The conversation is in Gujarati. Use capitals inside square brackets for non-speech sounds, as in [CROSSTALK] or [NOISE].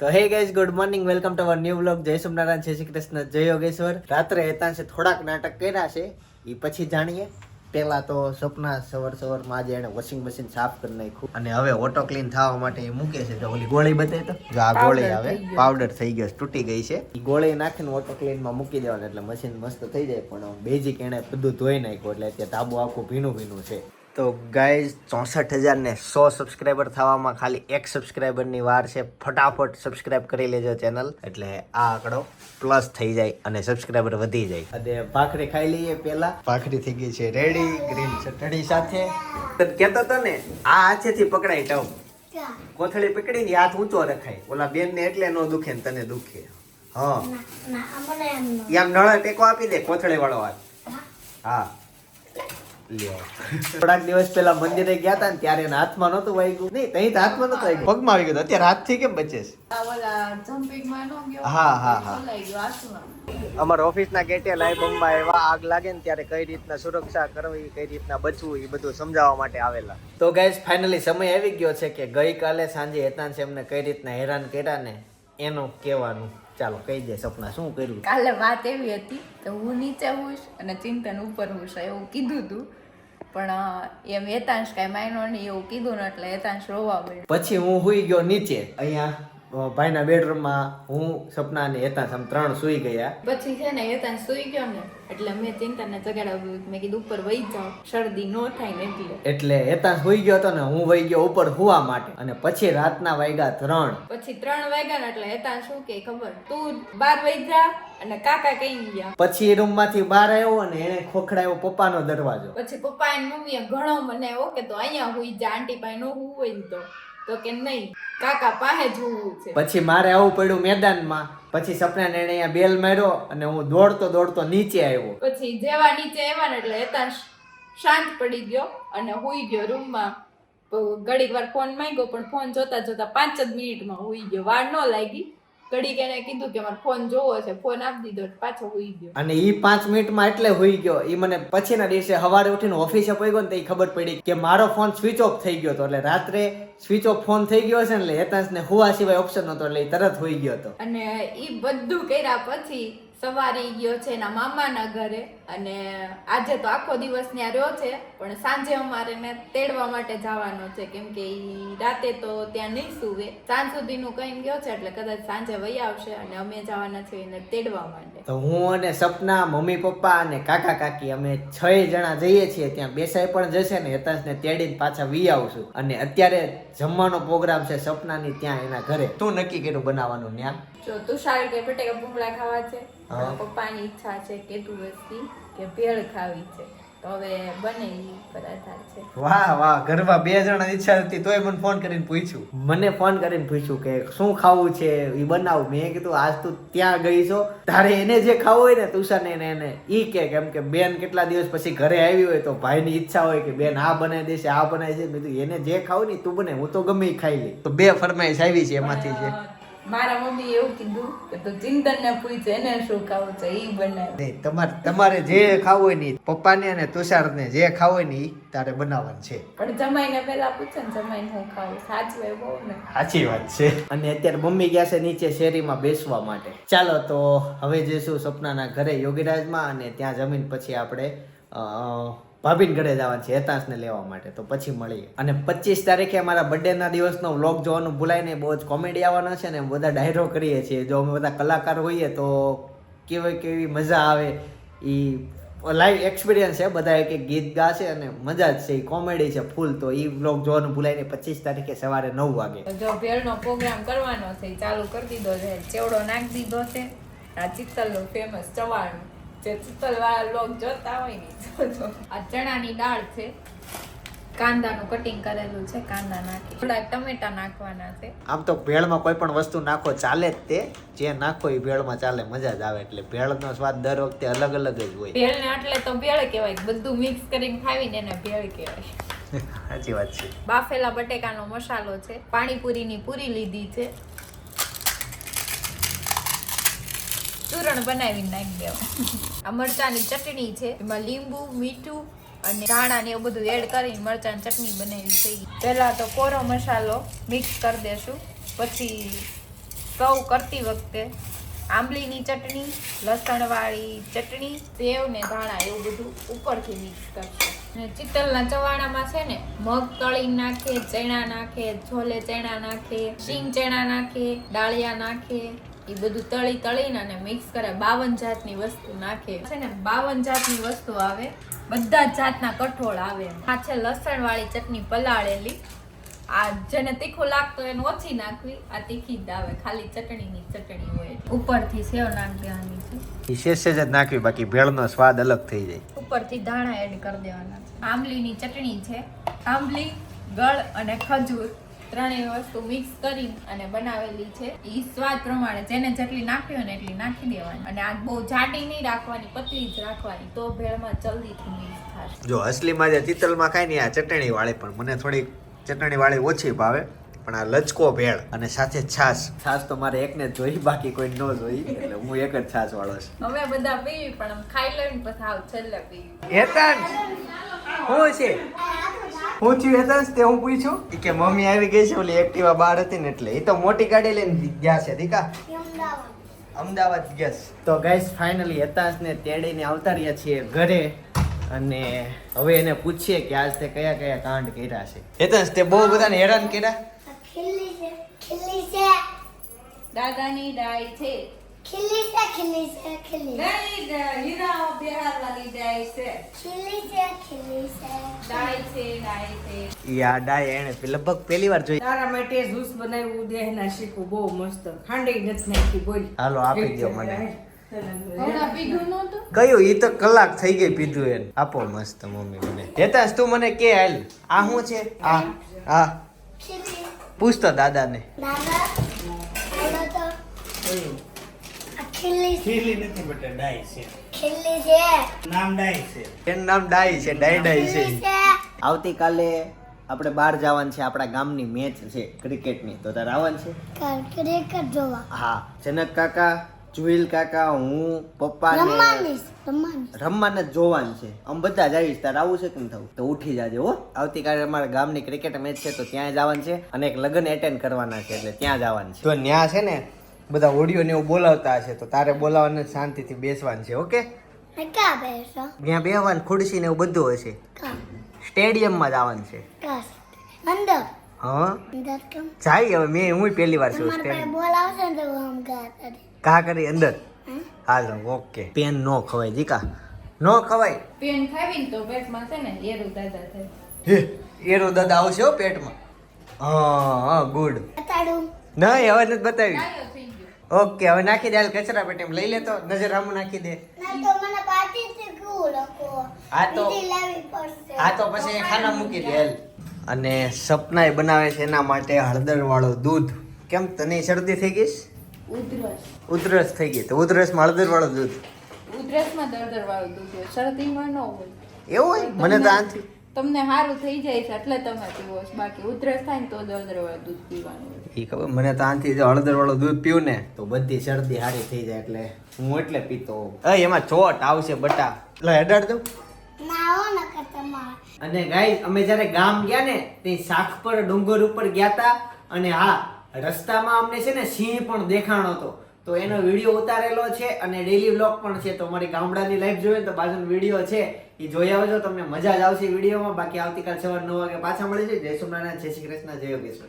તો hey guys good morning welcome to our new vlog જય સોમનારાયણ જય શ્રી કૃષ્ણ જય યોગેશ્વર. રાત્રે હેતાંશે થોડાક નાટક કર્યા છે એ પછી જાણીએ. પહેલા તો સપના સવાર સવારમાં આજે એને વોશિંગ મશીન સાફ કરી નાખ્યું. અને હવે ઓટો ક્લીન થવા માટે એ મૂકે છે તો ઓલી ગોળી બતાવી તો. જો આ ગોળી આવે પાવડર થઈ ગયો તૂટી ગઈ છે. એ ગોળી નાખીને ઓટો ક્લીનમાં મૂકી દેવાનું એટલે મશીન મસ્ત થઈ જાય. પણ બેઝિક એને બધું ધોઈ નાખ્યું એટલે અત્યારે ધાબુ આખું ભીનું ભીનું છે. તો ગાઈઝ ચોસઠ હજાર ને સો સબસ્ક્રાઈબર થવામાં ખાલી એક સબસ્ક્રાઈબરની વાર છે. ફટાફટ સબસ્ક્રાઈબ કરી લેજો ચેનલ એટલે આ આંકડો પ્લસ થઈ જાય અને સબસ્ક્રાઈબર વધી જાય. અને ભાખરી ખાઈ લઈએ પેલા ભાખરી થઈ ગઈ છે રેડી ગ્રીન ચટણી સાથે. તને કહેતો તો ને આ હાથેથી પકડાય ટવ કોથળી પકડીને હાથ ઊંચો રખાય. ઓલા બેન ને એટલે ન દુખે ને તને દુખે. હા. એમ આમ નળે ટેકો આપી દે કોથળી વાળો હાથ હા. થોડાક દિવસ પહેલા મંદિરે ગયા હતા ને ત્યારે એના હાથમાં નહોતું વાગ્યું. નહીં તઈ તો હાથમાં નહોતું વાગ્યું. પગમાં આવી ગયું અત્યારે હાથથી કેમ બચે છે? આ ઓલા જમ્પિંગમાં નો ગયો. હા હા હા. અમારા ઓફિસના ગેટે લાઈ બમ્બા એવા આગ લાગે ને ત્યારે કઈ રીતના સુરક્ષા કરવી કઈ રીતના બચવું એ બધું સમજાવવા માટે આવેલા. તો ગાઈઝ ફાઇનલી સમય આવી ગયો છે કે ગઈકાલે સાંજે હેતાંશ એમને કઈ રીતના હેરાન કર્યા ને એનું કહેવાનું. ચાલો કહી દે સપના શું કર્યું? કાલે વાત એવી હતી કે હું નીચે હોઈશ અને ચિંતન ઉપર હોઈશ એવું કીધું તું. પણ એમ હેતાંશ કાંઈ માયનો નહીં એવું કીધું ને એટલે હેતાંશ રોવા મળ્યો. પછી હું હોઈ ગયો નીચે અહીંયા ભાઈના બેડરૂમમાં હું સપના અને હેતાંશ આમ ત્રણ સુઈ ગયા. પછી છે ને હેતાંશ સુઈ ગયો ને એટલે મેં ચિંતનને જગાડાવ્યું મેં કીધું ઉપર વહી જાઓ શરદી નો થાય ને એટલે. એટલે હેતાંશ હુઈ ગયો હતો ને હું વહી ગયો ઉપર હુવા માટે. અને પછી રાતના વાગ્યા ત્રણ. પછી ત્રણ વાગ્યા ને એટલે હેતાંશ શું કે ખબર? તું બાર વહી જા અને કાકા કઈ ગયા. પછી રૂમમાંથી બહાર આવ્યો અને એને ખોખડાયો પપ્પાનો દરવાજો. પછી પપ્પા અને મમ્મીએ ઘણો મને ઓકે કે તો અહીંયા હુઈ જા આંટી પાસે નો હોય ને તો. તો કે નહીં. કાકા પાસે જોવું છે. પછી મારે આવવું પડ્યું મેદાનમાં. પછી સપનાને ને અહીંયા બેલ માર્યો અને હું દોડતો દોડતો નીચે આવ્યો. પછી જેવા નીચે આવ્યા ને એટલે એતા શાંત પડી ગયો અને હુઈ ગયો રૂમમાં. ઘડીક વાર ફોન માંગ્યો પણ ફોન જોતા જોતા પાંચ જ મિનિટમાં હુઈ ગયો. વાર ન લાગી. ઘડીક એને કીધું કે મારે ફોન જોવો છે ફોન આપી દીધો પાછો હોઈ ગયો. અને ઈ પાંચ મિનિટમાં એટલે હોઈ ગયો. ઈ મને પછીના દિવસે સવારે ઉઠીને ઓફિસે પહોંચ્યો ને તો ઈ ખબર પડી કે મારો ફોન સ્વિચ ઓફ થઈ ગયો હતો. એટલે રાત્રે સ્વિચ ઓફ ફોન થઈ ગયો છે ને એટલે હેતાંશને હુવા સિવાય ઓપ્શન નતો એટલે તરત હોઈ ગયો હતો. અને ઈ બધું કર્યા પછી સવારે ગયો છે એના મામાના ઘરે અને આજે તો આખો દિવસ ત્યાં રહ્યો છે પણ સાંજે અમારે ને તેડવા માટે જવાનો છે કેમ કે રાતે તો ત્યાં નહીં સુવે. સાંજ સુધીનું કઈ ગયો છે એટલે કદાચ સાંજે વહી આવશે અને અમે જવાના છીએ એને તેડવા માટે. તો હું અને સપના મમ્મી પપ્પા અને કાકા કાકી અમે છ જણા જઈએ છીએ ત્યાં બેસાઈ પણ જશે ને હેતાંશને તેડીને પાછા વી આવશું. અને અત્યારે જમવાનો પ્રોગ્રામ છે સપનાની ત્યાં એના ઘરે. તું નક્કી કર્યું બનાવવાનું ત્યાં જો તુષાર કે બટેકા ભૂંગળા ખાવા છે? પપ્પાની ઈચ્છા છે કે તું વસ્તી કે ભેળ ખાવી છે. તો હવે બને ઈ પર આધાર છે. વાહ વાહ ઘરમાં બે જણા ઈચ્છા હતી તોય મને ફોન કરીને પૂછ્યું. મને ફોન કરીને પૂછ્યું કે શું ખાવું છે એ બનાવું. મેં કીધું આજ તું ત્યાં ગઈ છો. તારે એને જે ખાવું હોય ને તુષારને એને એને ઈ કે કેમ કે બેન કેટલા દિવસ પછી ઘરે આવી હોય તો ભાઈની ઈચ્છા હોય કે બેન આ બનાવી દેશે આ બનાવી છે મેં કીધું એને જે ખાવું ને તું બને હું તો ગમે ખાઈ લઈ. તો બે ફરમાઈશ આવી છે એમાંથી છે. મારા મમ્મી એવું કીધું કે તું ચિંતન ને પૂછે એને શું ખાવું છે એ બનાવે. નહીં તમારે તમારે જે ખાવું હોય ને પપ્પાને અને તુષારને જે ખાવું હોય ને એ તારે બનાવવાનું છે. પણ જમાઈને પેલા પૂછે ને જમાઈને હું ખાવું. સાચવે બહુ ને. સાચી વાત છે. અને અત્યારે મમ્મી ગયા છે નીચે શેરીમાં બેસવા માટે. ચાલો તો હવે જઈશું સપનાના ઘરે યોગીરાજમાં અને ત્યાં જમીન પછી આપણે ભાભીને ઘરે જવાનું છે, હેતાંશને લેવા માટે. તો પછી મળીએ. અને પચીસ તારીખે અમારા બર્થડેના દિવસનો વ્લોગ જોવાનું ભૂલાય નહીં, બહુ જ કોમેડી આવવાનો છે ને બધા ડાયરો કરીએ છીએ. જો અમે બધા કલાકાર હોઈએ તો કેવી કેવી મજા આવે એ લાઈવ એક્સપિરિયન્સ છે, બધા એક ગીત ગાશે અને મજા જ છે કોમેડી છે ફૂલ. તો એ વ્લોગ જોવાનું ભૂલાય નહીં પચીસ તારીખે સવારે નવ વાગે. જો ભેળનો પ્રોગ્રામ કરવાનો છે ચાલુ કરી દીધો છે, ચેવડો નાખી દીધો છે, આ ચિત્તલનું ફેમસ ચવાણું. જે ચિત્તલવાળા લોક જોતા હોય ને આ ચણાની દાળ છે. કાંદાનું કટિંગ કરેલું છે કાંદા નાખી. થોડાક ટમેટા નાખવાના છે. આમ તો ભેળમાં કોઈ પણ વસ્તુ નાખો ચાલે જ તે. જે નાખો એ ભેળમાં ચાલે મજા જ આવે એટલે ભેળનો સ્વાદ દર વખતે અલગ અલગ જ હોય. ભેળને એટલે તો ભેળ કહેવાય બધું મિક્સ કરીને ખાવીને એને ભેળ કહેવાય. [LAUGHS] સાચી વાત છે. બાફેલા બટેકાનો મસાલો છે પાણીપુરીની પૂરી લીધી છે. ચૂરણ બનાવીને નાખી દેવા. આ મરચાની ચટણી છે, એમાં લીંબુ, મીઠું અને ધાણા ને એવું બધું એડ કરીને મરચાની ચટણી બનાવી છે. પહેલાં તો કોરો મસાલો મિક્સ કરી દેશું. પછી. સૌ કરતી વખતે આંબલીની ચટણી, લસણવાળી ચટણી, સેવ ને ધાણા એવું બધું ઉપરથી મિક્સ કરશે. અને ચિત્તલના ચવાણામાં છે ને, મગ તળી નાખે, ચણા નાખે, છોલે ચણા નાખે સિંગ ચણા નાખે, ડાળિયા નાખે એ બધું તળી તળીને અને મિક્સ કરે. બાવન જાતની વસ્તુ નાખે. છે ને બાવન જાતની વસ્તુ આવે. બધા જાતના કઠોળ આવે. આ છે લસણ વાળી ચટણી પલાળેલી. આ જેને તીખું લાગતું એને ઓછી નાખવી. આ તીખી જ આવે. ખાલી ચટણીની ચટણી હોય. ઉપરથી સેવ નાખ દેવાની છે એ જ નાખવી. બાકી ભેળનો સ્વાદ અલગ થઈ જાય. ઉપરથી ધાણા એડ કરી દેવાના આંબલી આંબલીની ચટણી છે. આંબલી ગળ અને ખજૂર ત્રણેય વસ્તુ મિક્સ કરી અને બનાવેલી છે. એ સ્વાદ પ્રમાણે જેને જેટલી નાખવી હોય ને એટલી નાખી દેવાની. અને આ બહુ જાડી નહીં રાખવાની પતલી જ રાખવાની. તો ભેળમાં જલ્દીથી મિક્સ થશે જો અસલીમાં જે ચિત્તલમાં ખાય ને આ ચટણી વાળી પણ મને થોડી ચટણી વાળી ઓછી ભાવે પણ આ લચકો ભેળ અને સાથે છાશ. છાશ તો મારે એકને જોઈ બાકી કોઈ ન જોઈ એટલે હું એક જ છાશ વાળો છું. હવે બધા પીવી પણ આમ ખાઈ લઈને પછી આવ છેલ્લે પીવી. હેતાંશ હું છે? હું થયું હેતાંશ તે હું પૂછ્યું કે મમ્મી આવી ગઈ છે ઓલી એક્ટિવા બહાર હતી ને એટલે. એ તો મોટી ગાડી લઈને ગયા છે દીકા. અમદાવાદ. ગેસ. તો ગાઈસ ફાઇનલી હેતાંશને તેડીને આવતા રહ્યા છીએ ઘરે. અને હવે એને પૂછીએ કે આજ તે કયા કયા કાંડ કર્યા છે. હેતાંશ તે બહુ બધાને હેરાન કર્યા? ખીલી છે ખીલી છે. દાદાની ડાય છે. ખીલી છે ખીલી. છે ખીલી હીરા બિહારવાની ડાય છે ખીલી છે. ખીલી છે ડાય છે ડાય છે. ઈ આ ડાય એને લગભગ પહેલી વાર જોઈ. તારા માટે જ્યુસ બનાવ્યું દેહના શીખું બહુ મસ્ત. ખાંડી નથી નાખી બોલ. હાલો આપી દો મને. હમણાં પીધું નહોતું? કયું? ઈ તો કલાક થઈ ગઈ પીધું એને. આપો મસ્ત મમ્મી મને. હેતાંશ તું મને કે હાલ. આ શું છે? આ આ. ખીલી. પૂછ દાદાને. દાદા બોલો તો. આ ખીલી ખીલી નથી બેટા ડાય છે. ખીલી છે. નામ ડાય છે. એનું નામ ડાઈ છે ડાઈ ડાઈ છે. છે. આવતીકાલે આપણે બહાર જવાનું છે આપણા ગામની મેચ છે ક્રિકેટની. તો તારે આવવાનું છે? ક્રિકેટ જોવા. હા જનક કાકા જુઈલ કાકા હું પપ્પા ને રમવાની જોવાનું છે. આમ બધા જ આવીશ તારે આવું છે કેમ થવું? તો ઉઠી જાજે હો. આવતીકાલે અમારા ગામની ક્રિકેટ મેચ છે તો ત્યાં જવાનું છે. અને એક લગ્ન એટેન્ડ કરવાના છે એટલે ત્યાં જવાનું છે. તો ત્યાં છે ને બધા ઓડિયો ને એવું બોલાવતા હશે તો તારે બોલાવવાને શાંતિથી બેસવાનું છે ઓકે? ક્યાં બેસો? ત્યાં બેહવાનું ખુરશી ને એવું બધું હશે. સ્ટેડિયમમાં જ જવાનું છે. કા અંદર. હા? જાય હવે મેં હું પહેલી વાર છું ને તો આમ કા કરી. અંદર? હાલ ઓકે. પેન નો ખવાય જીકા નો ખવાય. પેન ખાવી તો પેટમાં છે ને એરો દાદા થાય. હે એરો દાદા આવશે હો પેટમાં. હા હા ગુડ. બતાડું. નહીં હવે નથી બતાવી ડાયો થઈ ગયો ઓકે હવે નાખી દે હાલ કચરા પેટી લઈ લેતો. નજર આમ નાખી દે. આ તો- બીજી લેવી પડશે. આ તો પછી ખાના મૂકી દે હાલ. અને સપના બનાવે છે એના માટે હળદર વાળો દૂધ. કેમ તને શરદી થઈ ગઈ? ઉધરસ. ઉધરસ થઈ ગઈ. તો ઉધરસમાં હળદર વાળો દૂધ. ઉધરસમાં દળદર વાળું દૂધ હોય. શરદીમાં ન હોય. એવું હોય? મને તો આથી તમને સારું થઈ જાય છે એટલે તમે પીવો છો. બાકી ઉધરસ થાય ને તો દળદર વાળું દૂધ પીવાનું એ ખબર મને તો આથી જો હળદર વાળું દૂધ પીવું ને તો બધી શરદી સારી થઈ જાય એટલે હું એટલે પીતો હોઉં. એમાં ચોટ આવશે બટા. એટલે હેડાડ દઉં. અને ગાઈસ અમે જ્યારે ગામ ગયા ને તે શાખ પર ડુંગર ઉપર ગયા હતા અને હા રસ્તામાં અમને છે ને સિંહ પણ દેખાણો હતો. તો એનો વીડિયો ઉતારેલો છે અને ડેલી વ્લોગ પણ છે. તો અમારી ગામડાની લાઈફ જોઈએ તો બાજુનો વીડિયો છે. એ જોઈ આવજો, તમને મજા જ આવશે વિડીયોમાં. બાકી આવતીકાલ સવાર નવ વાગે પાછા મળી જાય. જય સોમનાથ જય શ્રી કૃષ્ણ, જય યોગેશ્વર.